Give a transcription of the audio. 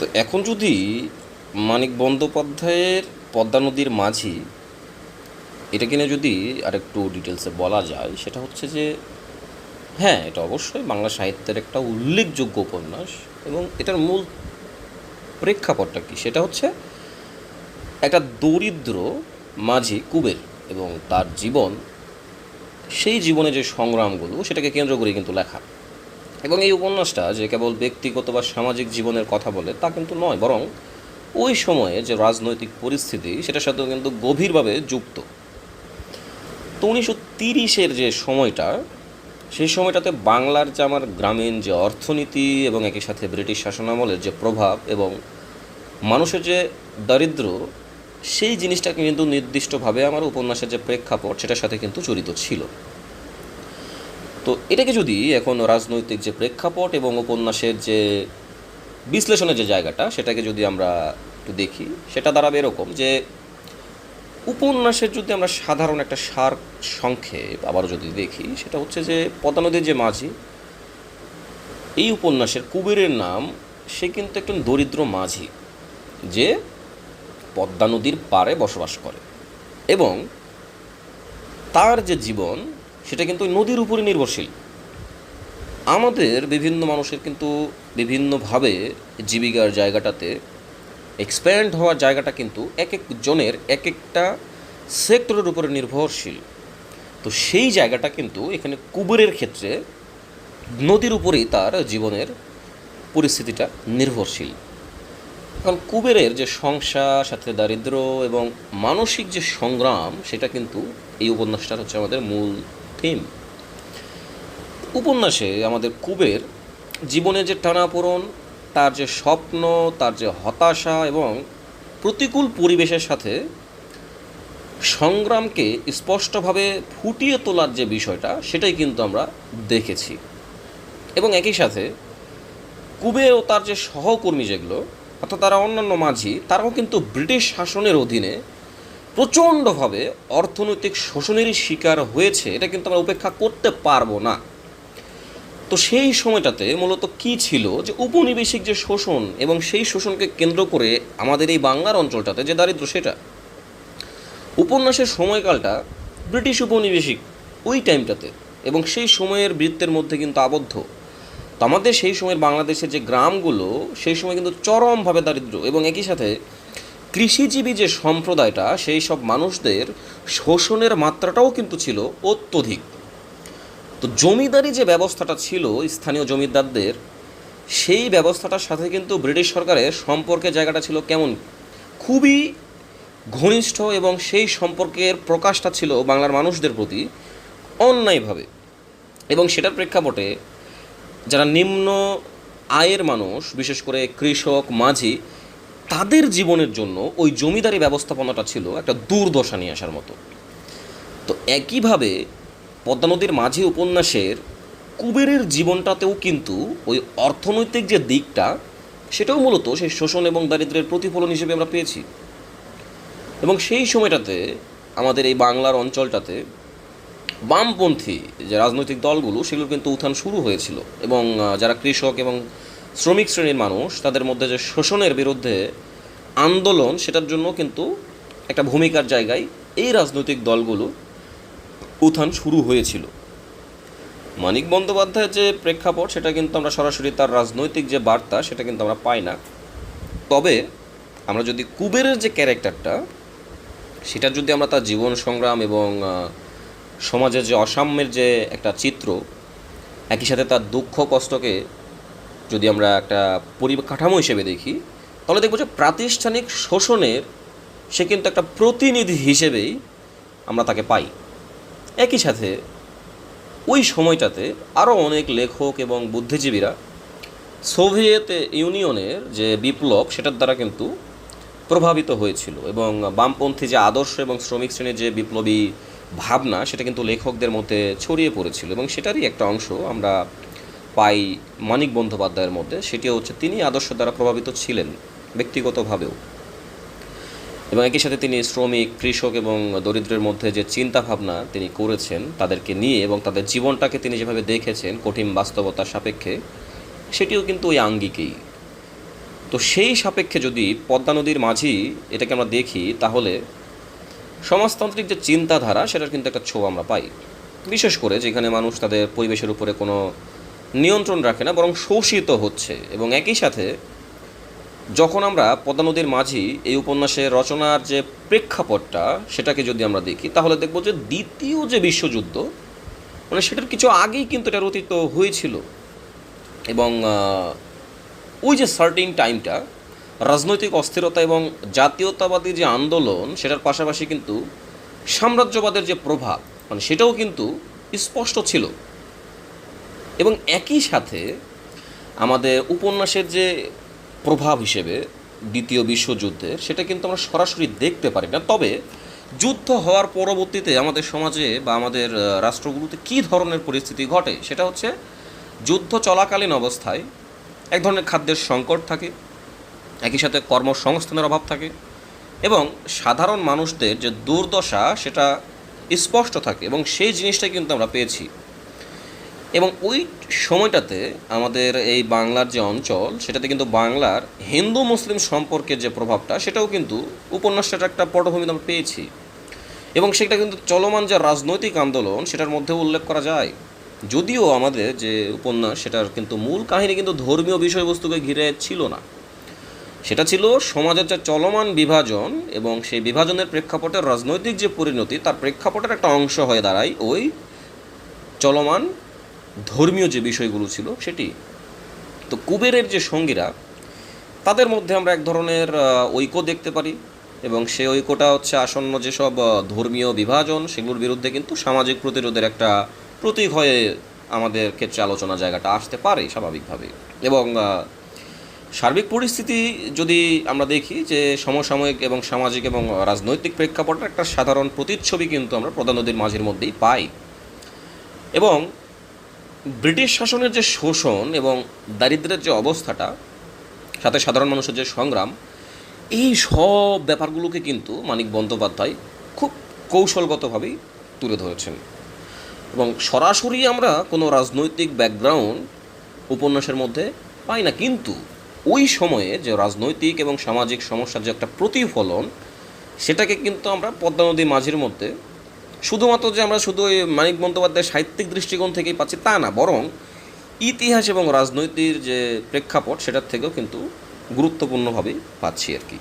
তো এখন যদি মানিক বন্দ্যোপাধ্যায়ের পদ্মা নদীর মাঝি এটা কিনে যদি আরেকটু ডিটেলসে বলা যায়, সেটা হচ্ছে যে হ্যাঁ এটা অবশ্যই বাংলা সাহিত্যের একটা উল্লেখযোগ্য উপন্যাস এবং এটার মূল প্রেক্ষাপটটা কি? সেটা হচ্ছে একটা দরিদ্র মাঝি কুবের এবং তার জীবন, সেই জীবনে যে সংগ্রামগুলো, সেটাকে কেন্দ্র করে কিন্তু লেখা। এবং এই উপন্যাসটা যে কেবল ব্যক্তিগত বা সামাজিক জীবনের কথা বলে, তা কিন্তু নয়, বরং ওই সময়ে যে রাজনৈতিক পরিস্থিতি, সেটার সাথেও কিন্তু গভীরভাবে যুক্ত। তো উনিশশো তিরিশের যে সময়টা, সেই সময়টাতে বাংলার যে আমার গ্রামীণ যে অর্থনীতি এবং একই সাথে ব্রিটিশ শাসনামলের যে প্রভাব এবং মানুষের যে দারিদ্র, সেই জিনিসটাকে কিন্তু নির্দিষ্টভাবে আমার উপন্যাসের যে প্রেক্ষাপট, সেটার সাথে কিন্তু জড়িত ছিল। তো এটাকে যদি এখন রাজনৈতিক যে প্রেক্ষাপট এবং উপন্যাসের যে বিশ্লেষণের যে জায়গাটা, সেটাকে যদি আমরা একটু দেখি, সেটা দাঁড়াবে এরকম যে উপন্যাসের যদি আমরা সাধারণ একটা সার সংক্ষেপ আবারও যদি দেখি, সেটা হচ্ছে যে পদ্মা নদীর যে মাঝি, এই উপন্যাসের কুবেরের নাম, সে কিন্তু একজন দরিদ্র মাঝি যে পদ্মা নদীর পাড়ে বসবাস করে এবং তার যে জীবন সেটা কিন্তু নদীর উপরে নির্ভরশীল। আমাদের বিভিন্ন মানুষের কিন্তু বিভিন্নভাবে জীবিকার জায়গাটাতে এক্সপ্যান্ড হওয়ার জায়গাটা কিন্তু এক এক জনের এক একটা সেক্টরের উপরে নির্ভরশীল। তো সেই জায়গাটা কিন্তু এখানে কুবেরের ক্ষেত্রে নদীর উপরেই তার জীবনের পরিস্থিতিটা নির্ভরশীল। কারণ কুবেরের যে সংসার, সাথে দারিদ্র এবং মানসিক যে সংগ্রাম, সেটা কিন্তু এই উপন্যাসটা হচ্ছে আমাদের মূল থিম উপন্যাসে আমাদের কুবের জীবনের যে টানাপোড়ন, তার যে স্বপ্ন, তার যে হতাশা এবং প্রতিকূল পরিবেশের সাথে সংগ্রামকে স্পষ্টভাবে ফুটিয়ে তোলার যে বিষয়টা, সেটাই কিন্তু আমরা দেখেছি। এবং একই সাথে কুবে ও তার যে সহকর্মী যেগুলো, অর্থাৎ তারা অন্যান্য মাঝি, তারাও কিন্তু ব্রিটিশ শাসনের অধীনে প্রচণ্ডভাবে অর্থনৈতিক শোষণেরই শিকার হয়েছে, এটা কিন্তু আমরা উপেক্ষা করতে পারব না। তো সেই সময়টাতে মূলত কি ছিল যে উপনিবেশিক যে শোষণ এবং সেই শোষণকে কেন্দ্র করে আমাদের এই বাংলার অঞ্চলটাতে যে দারিদ্র সেটা। উপন্যাসের সময়কালটা ব্রিটিশ উপনিবেশিক ওই টাইমটাতে এবং সেই সময়ের বৃত্তের মধ্যে কিন্তু আবদ্ধ। তো আমাদের সেই সময়ের বাংলাদেশের যে গ্রামগুলো, সেই সময় কিন্তু চরমভাবে দারিদ্র এবং একই সাথে কৃষিজীবী যে সম্প্রদায়টা, সেই সব মানুষদের শোষণের মাত্রাটাও কিন্তু ছিল অত্যধিক। তো জমিদারি যে ব্যবস্থাটা ছিল, স্থানীয় জমিদারদের, সেই ব্যবস্থাটার সাথে কিন্তু ব্রিটিশ সরকারের সম্পর্কের জায়গাটা ছিল কেমন? খুবই ঘনিষ্ঠ এবং সেই সম্পর্কের প্রকাশটা ছিল বাংলার মানুষদের প্রতি অন্যায়ভাবে। এবং সেটার প্রেক্ষাপটে যারা নিম্ন আয়ের মানুষ, বিশেষ করে কৃষক, মাঝি তাদের জীবনের জন্য ওই জমিদারি ব্যবস্থাপনাটা ছিল একটা দুর্দশা নিয়ে আসার মতো। তো একইভাবে পদ্মা নদীর মাঝি উপন্যাসের কুবেরের জীবনটাতেও কিন্তু ওই অর্থনৈতিক যে দিকটা, সেটাও মূলত সেই শোষণ এবং দারিদ্রের প্রতিফলন হিসেবে আমরা পেয়েছি। এবং সেই সময়টাতে আমাদের এই বাংলার অঞ্চলটাতে বামপন্থী যে রাজনৈতিক দলগুলো সেগুলো কিন্তু উত্থান শুরু হয়েছিল। এবং যারা কৃষক এবং শ্রমিক শ্রেণির মানুষ, তাদের মধ্যে যে শোষণের বিরুদ্ধে আন্দোলন, সেটার জন্য কিন্তু একটা ভূমিকার জায়গায় এই রাজনৈতিক দলগুলো উত্থান শুরু হয়েছিল। মানিক বন্দ্যোপাধ্যায়ের যে প্রেক্ষাপট, সেটা কিন্তু আমরা সরাসরি তার রাজনৈতিক যে বার্তা, সেটা কিন্তু আমরা পাই না। তবে আমরা যদি কুবেরের যে ক্যারেক্টারটা, সেটা যদি আমরা তার জীবন সংগ্রাম এবং সমাজের যে অসাম্যের যে একটা চিত্র, একই সাথে তার দুঃখ, কষ্টকে যদি আমরা একটা পরিকাঠামো হিসেবে দেখি, তাহলে দেখব যে প্রাতিষ্ঠানিক শোষণের সে কিন্তু একটা প্রতিনিধি হিসেবেই আমরা তাকে পাই। একই সাথে ওই সময়টাতে আরও অনেক লেখক এবং বুদ্ধিজীবীরা সোভিয়েত ইউনিয়নের যে বিপ্লব, সেটার দ্বারা কিন্তু প্রভাবিত হয়েছিল এবং বামপন্থী যে আদর্শ এবং শ্রমিক শ্রেণির যে বিপ্লবী ভাবনা, সেটা কিন্তু লেখকদের মধ্যে ছড়িয়ে পড়েছিল এবং সেটারই একটা অংশ আমরা পাই মানিক বন্দ্যোপাধ্যায়ের মধ্যে, সেটিও হচ্ছে তিনি আদর্শ দ্বারা প্রভাবিত ছিলেন ব্যক্তিগতভাবেও। এবং একই সাথে তিনি শ্রমিক, কৃষক এবং দরিদ্রের মধ্যে যে চিন্তা ভাবনা তিনি করেছেন তাদেরকে নিয়ে এবং তাদের জীবনটাকে তিনি যেভাবে দেখেছেন কঠিন বাস্তবতার সাপেক্ষে, সেটিও কিন্তু ওই আঙ্গিকেই। তো সেই সাপেক্ষে যদি পদ্মা নদীর মাঝি এটাকে আমরা দেখি, তাহলে সমাজতান্ত্রিক যে চিন্তাধারা, সেটার কিন্তু একটা ছোঁয়া আমরা পাই। বিশেষ করে যেখানে মানুষ তাদের পরিবেশের উপরে কোনো নিয়ন্ত্রণ রাখে না, বরং শোষিত হচ্ছে। এবং একই সাথে যখন আমরা পদ্মা নদীর মাঝি এই উপন্যাসের রচনার যে প্রেক্ষাপটটা সেটাকে যদি আমরা দেখি, তাহলে দেখব যে দ্বিতীয় যে বিশ্বযুদ্ধ মানে সেটার কিছু আগেই কিন্তু এটা রচিত হয়েছিল। এবং ওই যে সার্টিন টাইমটা রাজনৈতিক অস্থিরতা এবং জাতীয়তাবাদী যে আন্দোলন, সেটার পাশাপাশি কিন্তু সাম্রাজ্যবাদের যে প্রভাব মানে সেটাও কিন্তু স্পষ্ট ছিল। এবং একই সাথে আমাদের উপন্যাসের যে প্রভাব হিসেবে দ্বিতীয় বিশ্বযুদ্ধের, সেটা কিন্তু আমরা সরাসরি দেখতে পারি না। তবে যুদ্ধ হওয়ার পরবর্তীতে আমাদের সমাজে বা আমাদের রাষ্ট্রগুলোতে কী ধরনের পরিস্থিতি ঘটে, সেটা হচ্ছে যুদ্ধ চলাকালীন অবস্থায় এক ধরনের খাদ্যের সংকট থাকে, একই সাথে কর্মসংস্থানের অভাব থাকে এবং সাধারণ মানুষদের যে দুর্দশা, সেটা স্পষ্ট থাকে এবং সেই জিনিসটাই কিন্তু আমরা পেয়েছি। এবং ওই সময়টাতে আমাদের এই বাংলার যে অঞ্চল, সেটাতে কিন্তু বাংলার হিন্দু মুসলিম সম্পর্কের যে প্রভাবটা, সেটাও কিন্তু উপন্যাসটার একটা পটভূমিতে আমরা পেয়েছি। এবং সেটা কিন্তু চলমান যে রাজনৈতিক আন্দোলন, সেটার মধ্যেও উল্লেখ করা যায়। যদিও আমাদের যে উপন্যাস, সেটার কিন্তু মূল কাহিনী কিন্তু ধর্মীয় বিষয়বস্তুকে ঘিরে ছিল না। সেটা ছিল সমাজের যে চলমান বিভাজন এবং সেই বিভাজনের প্রেক্ষাপটে রাজনৈতিক যে পরিণতি, তার প্রেক্ষাপটের একটা অংশ হয়ে দাঁড়ায় ওই চলমান ধর্মীয় যে বিষয়গুলো ছিল সেটি। তো কুবেরের যে সঙ্গীরা, তাদের মধ্যে আমরা এক ধরনের ঐক্য দেখতে পারি এবং সেই ঐক্যটা হচ্ছে আসন্ন যেসব ধর্মীয় বিভাজন সেগুলোর বিরুদ্ধে কিন্তু সামাজিক প্রতিরোধের একটা প্রতীক হয়ে আমাদের ক্ষেত্রে আলোচনা জায়গাটা আসতে পারে স্বাভাবিকভাবে। এবং সার্বিক পরিস্থিতি যদি আমরা দেখি যে সমসাময়িক এবং সামাজিক এবং রাজনৈতিক প্রেক্ষাপটের একটা সাধারণ প্রতিচ্ছবি কিন্তু আমরা প্রধান নদীর মাঝের মধ্যেই পাই। এবং ব্রিটিশ শাসনের যে শোষণ এবং দারিদ্র্যের যে অবস্থাটা, সাথে সাধারণ মানুষের যে সংগ্রাম, এই সব ব্যাপারগুলোকে কিন্তু মানিক বন্দ্যোপাধ্যায় খুব কৌশলগতভাবেই তুলে ধরেছেন। এবং সরাসরি আমরা কোনো রাজনৈতিক ব্যাকগ্রাউন্ড উপন্যাসের মধ্যে পাই না, কিন্তু ওই সময়ে যে রাজনৈতিক এবং সামাজিক সমস্যার যে একটা প্রতিফলন, সেটাকে কিন্তু আমরা পদ্মা নদী মাঝির মধ্যে শুধুমাত্র যে আমরা শুধু মানিক বন্দ্যোপাধ্যায় সাহিত্যিক দৃষ্টিকোণ থেকেই পাচ্ছি তা না, বরং ইতিহাস এবং রাজনৈতিক যে প্রেক্ষাপট, সেটার থেকেও কিন্তু গুরুত্বপূর্ণভাবেই পাচ্ছি আর কি।